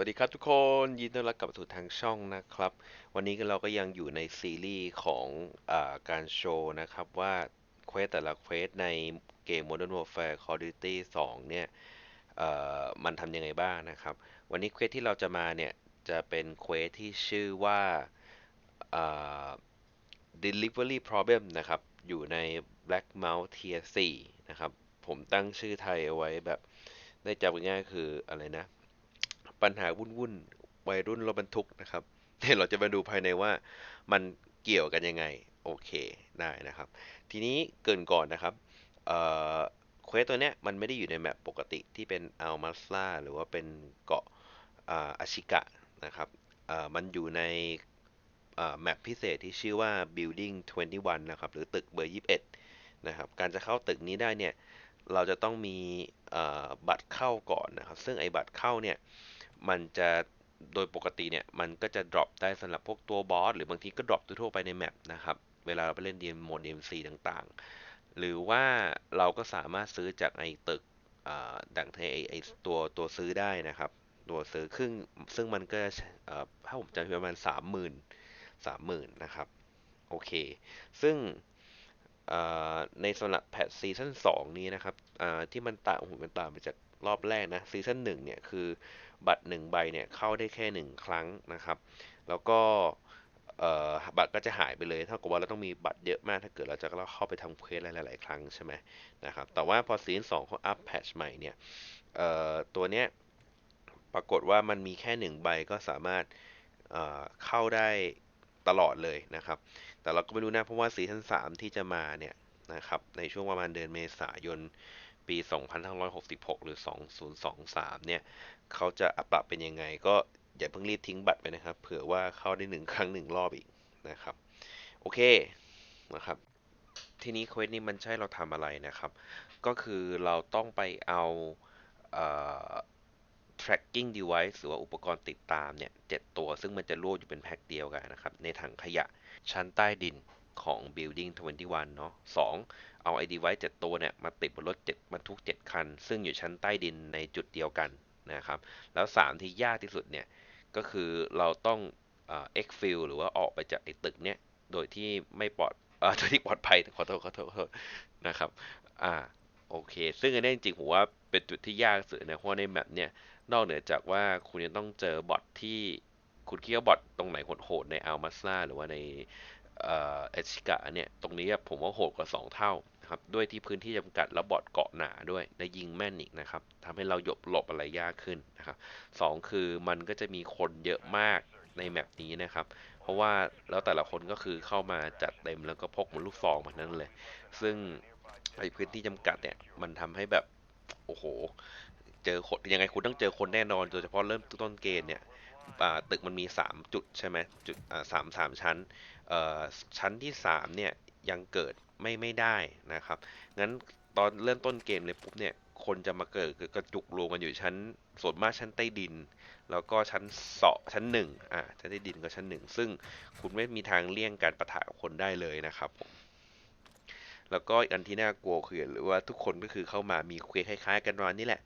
วัสดีครับทุกคนยินดีต้อนรับกลับสู่ทางช่องนะครับ วันนี้เราก็ยังอยู่ในซีรีส์ของอการโชว์นะครับว่าเควสแต่ละเควสในเกม Modern Warfare Call of Duty 2 เนี่ยมันทำยังไงบ้างนะครับ วันนี้เควสที่เราจะมาเนี่ย จะเป็นเควสที่ชื่อว่า delivery problem นะครับ อยู่ใน Black Mount Tier 4 นะครับ ผมตั้งชื่อไทยเอาไว้แบบได้จำง่ายคืออะไรนะ ปัญหาวุ่นวุ่นวัยรุ่นรถบรรทุกนะครับเดี๋ยวเราจะมาดูภายในว่ามันเกี่ยวกันยังไง โอเคได้นะครับ ทีนี้เกินก่อนนะครับเอ่อเควสตัวเนี้ยมันไม่ได้อยู่ในแมปปกติที่เป็นอัลมาสลาหรือว่าเป็นเกาะอาชิกะนะครับเอ่อมันอยู่ในแมปพิเศษที่ชื่อว่า building 21 นะครับ หรือตึกเบอร์ 21 นะครับ การจะเข้าตึกนี้ได้เนี่ย เราจะต้องมีบัตรเข้าก่อนนะครับ ซึ่งไอ้บัตรเข้าเนี่ย มันจะโดยปกติเนี่ยมันก็จะ drop ได้สำหรับพวกตัวบอสหรือบางทีก็ drop ทั่วไปในแมปนะครับ เวลาเราไปเล่น DM โหมด DMC ต่างๆ หรือว่าเราก็สามารถซื้อจากไอ้ตึกดังไอ้ไอ้ตัวตัวซื้อได้นะครับ ตัวซื้อครึ่งซึ่งมันก็ถ้าผมจำผิดประมาณสามหมื่นสามหมื่นนะครับโอเค ซึ่งในสำหรับแพทซีซั่น2นี้นะครับที่มันต่างโอ้โหมันต่างไปจาก รอบแรกนะซีซั่น1เนี่ยคือบัตร 1 ใบเนี่ยเข้าได้แค่ 1 ครั้งนะครับ แล้วก็บัตรก็จะหายไปเลยเท่ากับว่าเราต้องมีบัตรเยอะมากถ้าเกิดเราจะเข้าไปทำเควสหลาย ๆ ครั้งใช่ไหมนะครับแต่ว่าพอซีซั่น2เขาอัพแพทชใหม่เนี่ยตัวเนี้ยปรากฏว่ามันมีแค่ 1 ใบก็สามารถเเข้าได้ตลอดเลยนะครับ แต่เราก็ไม่รู้นะเพราะว่าซีซั่น3ที่จะมาเนี่ยนะครับในช่วงประมาณเดือนเมษายน ปี 2566 หรือ 2023 เนี่ย เขาจะอัปรับเป็นยังไง ก็อย่าเพิ่งรีบทิ้งบัตรไปนะครับ เผื่อว่าเข้าได้หนึ่งครั้งหนึ่งรอบอีกนะครับ โอเคนะครับ ทีนี้เควสนี้มันใช่เราทำอะไรนะครับ ก็คือเราต้องไปเอาเอ่อ tracking device หรือว่าอุปกรณ์ติดตามเนี่ยเจ็ดตัว ซึ่งมันจะรวมอยู่เป็นแพ็คเดียวกันนะครับ ในถังขยะชั้นใต้ดินของ building 21 เนาะสอง เอาไอ้ device 7ตัวเนี่ยมาติดบนรถ7บรรทุก 7 คัน ซึ่งอยู่ชั้นใต้ดินในจุดเดียวกันนะครับ แล้ว 3 ที่ยากที่สุดเนี่ยก็คือเราต้องเอ่อ exfil หรือว่าออกไปจากไอ้ตึกเนี่ยโดยที่ไม่ปลอดเอ่อโดยที่ปลอดภัยขอโทษขอโทษขอโทษนะครับอ่าโอเค ซึ่งอันนี้จริงๆผมว่าเป็นจุดที่ยากสุดนะเพราะว่าในแมปเนี่ยนอกเหนือจากว่าคุณจะต้องเจอบอทที่คุณคิดว่าบอทตรงไหนโหดๆในอัลมาซ่าหรือว่าในเอชิกะเนี่ย ตรงนี้ผมว่าโหดกว่า 2 เท่า ครับด้วยที่พื้นที่จำกัดแล้วบอทเกาะหนาด้วยและยิงแม่นอีกนะครับทำให้เราหยบหลบอะไรยากขึ้นนะครับสองคือมันก็จะมีคนเยอะมากในแมปนี้นะครับ เพราะว่าแล้วแต่ละคนก็คือเข้ามาจัดเต็มแล้วก็พกมันลูกซองมานั้นเลย ซึ่งไอ้พื้นที่จำกัดเนี่ยมันทำให้แบบโอ้โห เจอคนยังไงคุณต้องเจอคนแน่นอนโดยเฉพาะเริ่มต้นเกมเนี่ยตึกมันมี 3 จุดใช่ไหมจุดสามสามชั้นชั้นที่3เนี่ยยังเกิด ไม่ไม่ได้นะครับงั้นตอนเริ่มต้นเกมเลยปุ๊บเนี่ยคนจะมาเกิดกระจุกรวมกันอยู่ชั้นส่วนมากชั้นใต้ดิน แล้วก็ชั้นเสาะชั้นหนึ่งอ่าชั้นใต้ดินก็ชั้นหนึ่งซึ่งคุณไม่มีทางเลี่ยงการประทะกับคนได้เลยนะครับผมแล้วก็อีกอันที่น่ากลัวคือหรือว่าทุกคนก็คือเข้ามามีเควสคล้าย ๆ กันประมาณนี้แหละ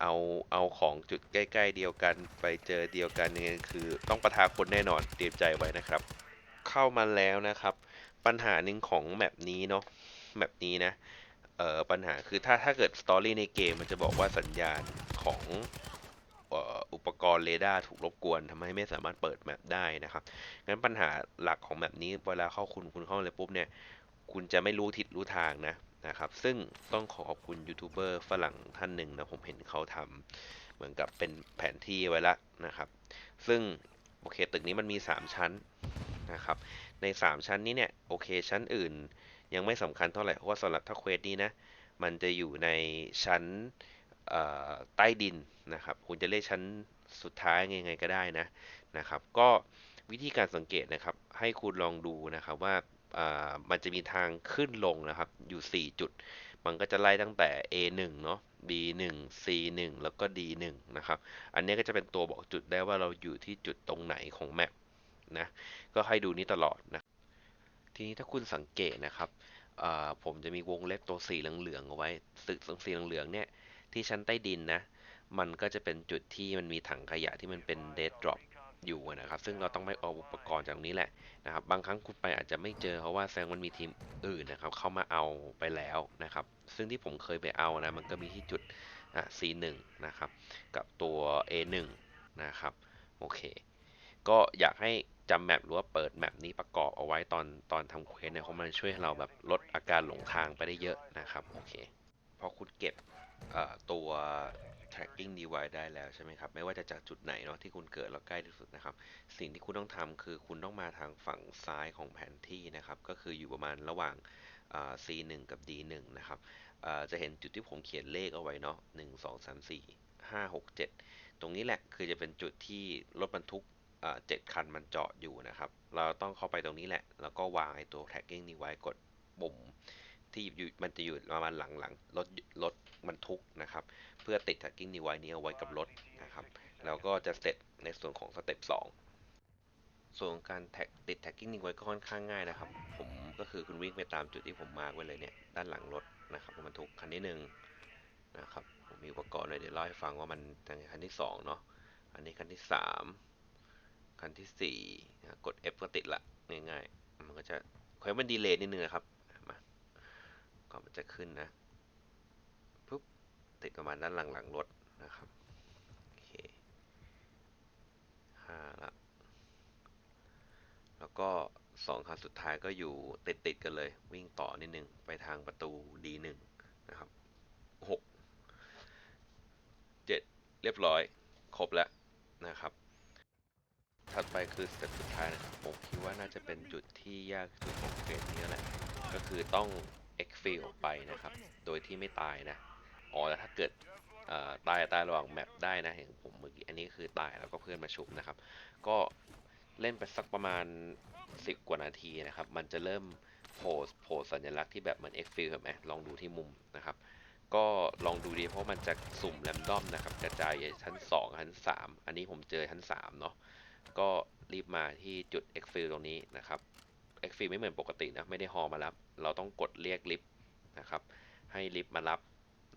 เอาเอาของจุดใกล้ ๆ เดียวกันไปเจอเดียวกันยังไงคือต้องประทะคนแน่นอนเตรียมใจไว้นะครับ เข้ามาแล้วนะครับ ปัญหาหนึ่งของแมปนี้เนาะแมปนี้นะเอ่อปัญหาคือถ้าถ้าเกิดสตอรี่ในเกมมันจะบอกว่าสัญญาณของอุปกรณ์เรดาร์ถูกรบกวนทำให้ไม่สามารถเปิดแมปได้นะครับ งั้นปัญหาหลักของแมปนี้เวลาเข้าคุณคุณเข้าเลยปุ๊บเนี่ย คุณจะไม่รู้ทิศรู้ทางนะนะครับ ซึ่งต้องขอขอบคุณยูทูบเบอร์ฝรั่งท่านหนึ่งนะผมเห็นเขาทำเหมือนกับเป็นแผนที่ไว้ละนะครับ ซึ่งโอเคตึกนี้มันมี 3 ชั้นนะครับ ใน 3 ชั้นนี้เนี่ยโอเคชั้นอื่น ยังไม่สำคัญเท่าไหร่เพราะว่าสำหรับถ้าเควสนี้นะมันจะอยู่ในชั้นใต้ดินนะครับคุณจะเรียกชั้นสุดท้ายยังไงก็ได้นะนะครับก็วิธีการสังเกตนะครับให้คุณลองดูนะครับว่าอ่ามันจะมีทางขึ้นลงนะครับอยู่ 4 จุด มันก็จะไล่ตั้งแต่ A1 เนาะ B1 C1 แล้วก็ D1 นะครับ อันนี้ก็จะเป็นตัวบอกจุดได้ว่าเราอยู่ที่จุดตรงไหนของแมป นะ ก็ให้ดูนี้ตลอดนะ ทีนี้ถ้าคุณสังเกตนะครับผมจะมีวงเล็บตัวสีเหลืองๆเอาไว้สึกสีเหลืองๆเนี่ยที่ชั้นใต้ดินนะ มันก็จะเป็นจุดที่มันมีถังขยะที่มันเป็นเด d ดรอปอยู่นะครับ ซึ่งเราต้องไม่เอาอุปกรณ์จากตรงนี้แหละนะครับ บางครั้งคุณไปอาจจะไม่เจอเพราะว่าแสดงมันมีทีมอื่นนะครับเข้ามาเอาไปแล้วนะครับ ซึ่งที่ผมเคยไปเอานะมันก็มีที่จุดอะ C1 นะครับ กับตัว A1 นะครับ โอเค ก็อยากให้ จำแมปหรือว่าเปิดแมปนี้ประกอบเอาไว้ตอนตอนทำเควสเนี่ยเพราะมันช่วยให้เราแบบลดอาการหลงทางไปได้เยอะนะครับโอเคพอคุณเก็บตัว tracking device ได้แล้วใช่ไหมครับ ไม่ว่าจะจากจุดไหนเนาะที่คุณเกิดแล้วใกล้ที่สุดนะครับ สิ่งที่คุณต้องทำคือคุณต้องมาทางฝั่งซ้ายของแผนที่นะครับ ก็คืออยู่ประมาณระหว่าง C1 กับ D1 นะครับ จะเห็นจุดที่ผมเขียนเลขเอาไว้เนาะ1 2 3 4 5 6 7 ตรงนี้แหละคือจะเป็นจุดที่รถบรรทุก เจ็ดคันมันเจอดอยู่นะครับ เราต้องเข้าไปตรงนี้แหละ แล้วก็วางไอ้ตัว tracking device กดปุ่มที่อยู่มันจะอยู่ประมาณหลังหลังรถรถบรรทุกนะครับ เพื่อติด tracking device นี้เอาไว้กับรถนะครับ แล้วก็จะเสร็จในส่วนของสเต็ป2ส่วนการแท็กติด tracking device ก็ค่อนข้างง่ายนะครับ ผมก็คือคุณวิ่งไปตามจุดที่ผมมาไว้เลยเนี่ยด้านหลังรถนะครับรถบรรทุกคันที่หนึ่งนะครับผมมีอุปกรณ์เลยเดี๋ยวเล่าให้ฟังว่ามันคันที่สองเนาะอันนี้คันที่สาม คันที่สี่นะกด F ก็ติดละง่ายๆ มันก็จะคอยมันดีเลย์นิดนึงนะครับ มาก่อนมันจะขึ้นนะปุ๊บติดประมาณด้านหลังหลังรถนะครับโอเคห้าละแล้วก็สองคันสุดท้ายก็อยู่ติดติดกันเลย วิ่งต่อนิดนึง ไปทางประตู D1 นะครับหกเจ็ดเรียบร้อย ครบแล้วนะครับ ถัดไปคือสเต็ปสุดท้ายนะครับผมคิดว่าน่าจะเป็นจุดที่ยากที่สุดของเกมนี้แหละก็คือต้อง exfil ไปนะครับ โดยที่ไม่ตายนะอ๋อแต่ถ้าเกิดตายตายระหว่างแมปได้นะเห็นผมเมื่อกี้อันนี้คือตายแล้วก็เพื่อนมาชุบนะครับ ก็เล่นไปสักประมาณ 10 กว่านาทีนะครับ มันจะเริ่มโผล่โผล่สัญลักษณ์ที่แบบเหมือน exfil เห็นไหมลองดูที่มุมนะครับ ก็ลองดูดีเพราะมันจะสุ่มแรมดอมนะครับกระจายชั้น 2 ชั้น 3 อันนี้ผมเจอชั้น 3 เนาะ ก็รีบมาที่จุด exfil ตรงนี้นะครับ exfil ไม่เหมือนปกตินะไม่ได้ฮอมารับ เราต้องกดเรียกลิฟต์นะครับให้ลิฟต์มารับ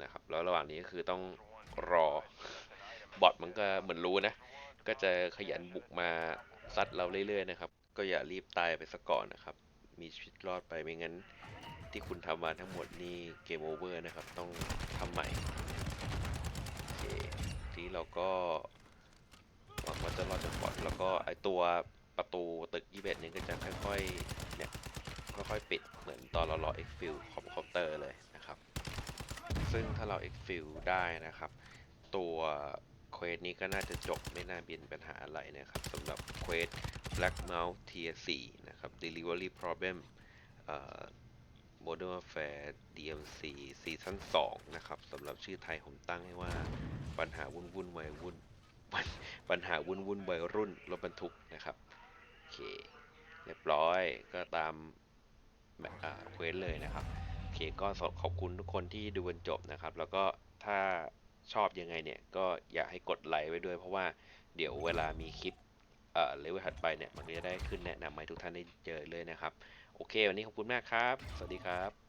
นะครับแล้วระหว่างนี้ก็คือต้องรอบอทมันก็เหมือนรู้นะ ก็จะขยันบุกมาซัดเราเรื่อยๆนะครับ ก็อย่ารีบตายไปซะก่อนนะครับ มีชีวิตรอดไปไม่งั้น ที่คุณทำมาทั้งหมดนี่เกมโอเวอร์นะครับ ต้องทำใหม่โอเคทีนี้เราก็ ว่าจะรอดจากบอทแล้วก็ไอตัวประตูตึก21นี่ก็จะค่อยๆเนี่ยค่อยๆปิดเหมือนตอนเรารอ exfil ของคอมเตอร์เลยนะครับ ซึ่งถ้าเรา exfil ได้นะครับ ตัวเควสนี้ก็น่าจะจบไม่น่าเป็นปัญหาอะไรนะครับสำหรับเควส Black Mount Tier 4นะครับ Delivery Problem Modern Warfare DMC ซีซั่น2นะครับสำหรับชื่อไทยผมตั้งให้ว่าปัญหาวุ่นวุ่นวัยวุ่นปัญ ปัญหาวุ่นวุ่นวัยรุ่นรถบรรทุกนะครับโอเคเรียบร้อยก็ตามเควสเลยนะครับโอเคก็ขอบคุณทุกคนที่ดูจนจบนะครับ แล้วก็ถ้าชอบยังไงเนี่ยก็อยากให้กดไลค์ไว้ด้วย เพราะว่าเดี๋ยวเวลามีคลิปเอ่อเลเวลถัดไปเนี่ยมันก็จะได้ขึ้นแนะนำให้ทุกท่านได้เจอเลยนะครับ โอเค วันนี้ขอบคุณมากครับ สวัสดีครับ